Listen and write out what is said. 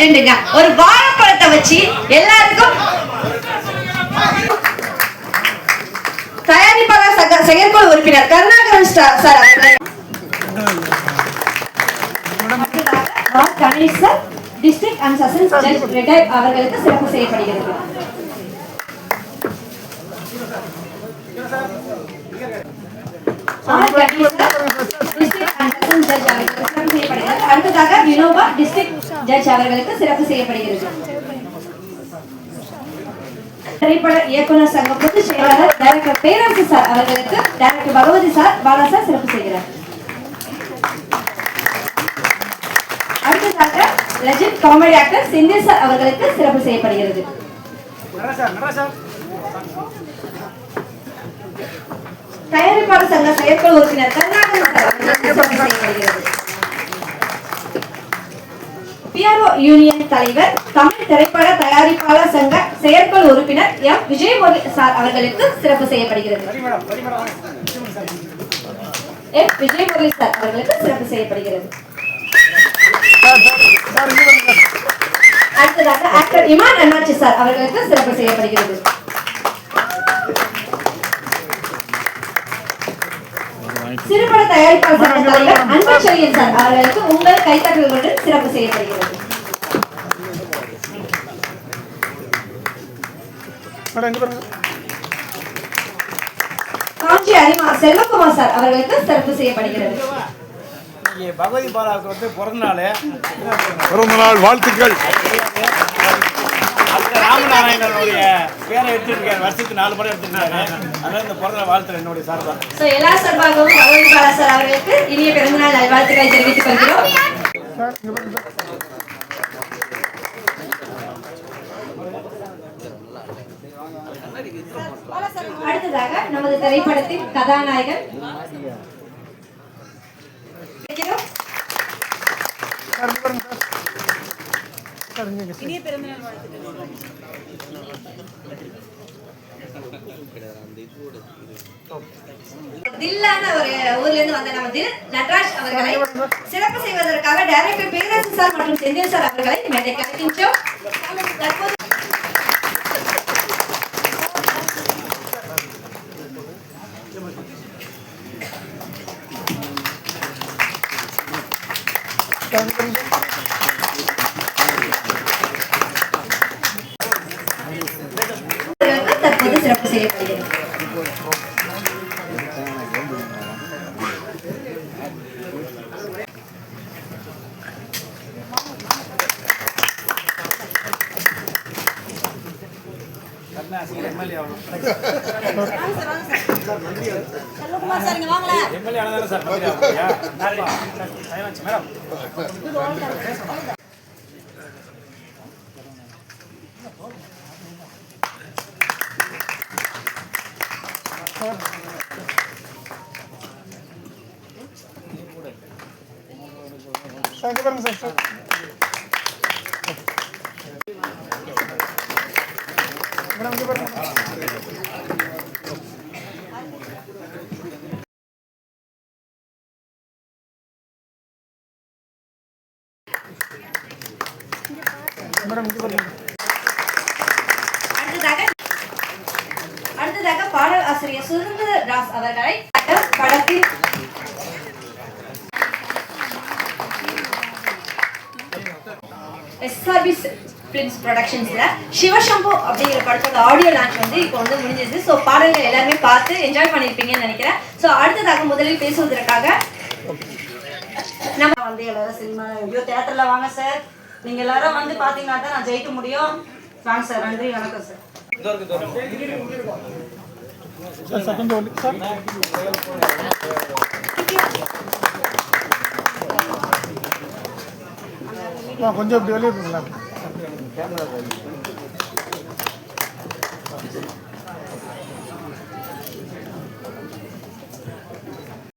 லெஜெண்டுங்க ஒரு வாழைப்பழத்தை வச்சு எல்லாருக்கும் தயாரிப்பாளர் சக செயற்குழு உறுப்பினர் Karunakaran sir. Ganesh sir district and judge retired அவர்களுக்கு சிறப்பு செய்யப்படுகிறது ஆர். கணேஷ் சார் ஜட்ஜ் அவர்களுக்கு சிறப்பு செய்யப்படுகிறது அடுத்ததாக வினோபா டிஸ்ட்ரிக்ட் ஜட்ஜ் அவர்களுக்கு சிறப்பு செய்யப்படுகிறது. திரைப்பட இயக்குனர் சங்க பொதுச் செயலாளர் டைரக்டர் பேரரசு சார் அவர்களுக்கு director Bhagavathi sir Bala sir சிறப்பு செய்கிறார். அடுத்ததாக legend comedy actor Shinde sir அவர்களுக்கு சிறப்பு செய்யப்படுகிறது. தயாரிப்பாளர் சங்க செயற்குழு உறுப்பினர் கருணாகரன் பிஆர்ஓ யூனியன் தலைவர் தமிழ் திரைப்பட தயாரிப்பாளர் சங்க செயற்குழு உறுப்பினர் எம். விஜயமுரளி சார் அவர்களுக்கு சிறப்பு செய்யப்படுகிறது. எம். விஜயமுரளி சார் அவர்களுக்கு சிறப்பு செய்யப்படுகிறது. அடுத்ததாக ஆக்டர் இமான் அண்ணாச்சி சார் அவர்களுக்கு சிறப்பு செய்யப்படுகிறது. சிறுபட தயாரிப்பாளர் சங்க தலைவர் அன்பு செழியன் சார் அவர்களுக்கு உங்கள் கைத்தட்டல்களுடன் சிறப்பு செய்யப்படுகிறது. காஞ்சி அரிமா செல்வகுமார் சார் அவர்களுக்கு சிறப்பு செய்யப்படுகிறது. பகவதி பாலாவுக்கு வந்து பிறந்த நாள் பிறந்த நாள் வாழ்த்துக்கள். அந்த பேரை எடுத்துருக்காரு வருஷத்துக்கு நாலு படம் எடுத்துருக்காரு. அதனால இந்த பிறந்த வாழ்த்து என்னுடைய சார்பா சோ எல்லா சார்பாகவும் பகவதி பாலா சார் அவர்களுக்கு இனிய பிறந்தநாள் நல்வாழ்த்துக்களை தெரிவித்துக் கொள்கிறோம். அடுத்ததாக நமது திரைப்படத்தின் கதாநாயகன். சார் இருக்கிறோம். தில்லான ஒரு ஊர்ல இருந்து வந்த நம்ம தில் நட்ராஜ் அவர்களை சிறப்பு செய்வதற்காக டைரக்டர் பேரரசு சார் மற்றும் செந்தில் சார் அவர்களை மேடைக்கு அழைக்கின்றோம் தற்போது அவர்களுக்கு தற்போது சிறப்பு செய்யப்படுகிறது கருணாசி எம்எல்ஏ ஆகணும் Selvakumar thank you very much sir madam very much madam ಇದು ಬನ್ನಿ அடுத்ததாக பாடல் ஆசிரியர் சுதந்திர தாஸ் அவர்களை படத்தில் எஸ்ஆர்பி பிலிம்ஸ் ப்ரொடக்ஷன்ஸ்ல சிவசம்பு அப்படிங்கிற படத்தோட ஆடியோ லான்ச் வந்து இப்போ வந்து முடிஞ்சிருச்சு. ஸோ பாடல்கள் எல்லாருமே பார்த்து என்ஜாய் பண்ணியிருப்பீங்கன்னு நினைக்கிறேன். ஸோ அடுத்ததாக முதலில் பேசுவதற்காக நம்ம வந்து எல்லாரும் சினிமா ஐயோ தேட்டர்ல வாங்க சார் நீங்க எல்லாரும் வந்து பாத்தீங்கன்னா தான் நான் ஜெயிக்க முடியும். வாங்க சார் நன்றி வணக்கம் சார் கொஞ்சம் இப்படி வெளியே போங்களா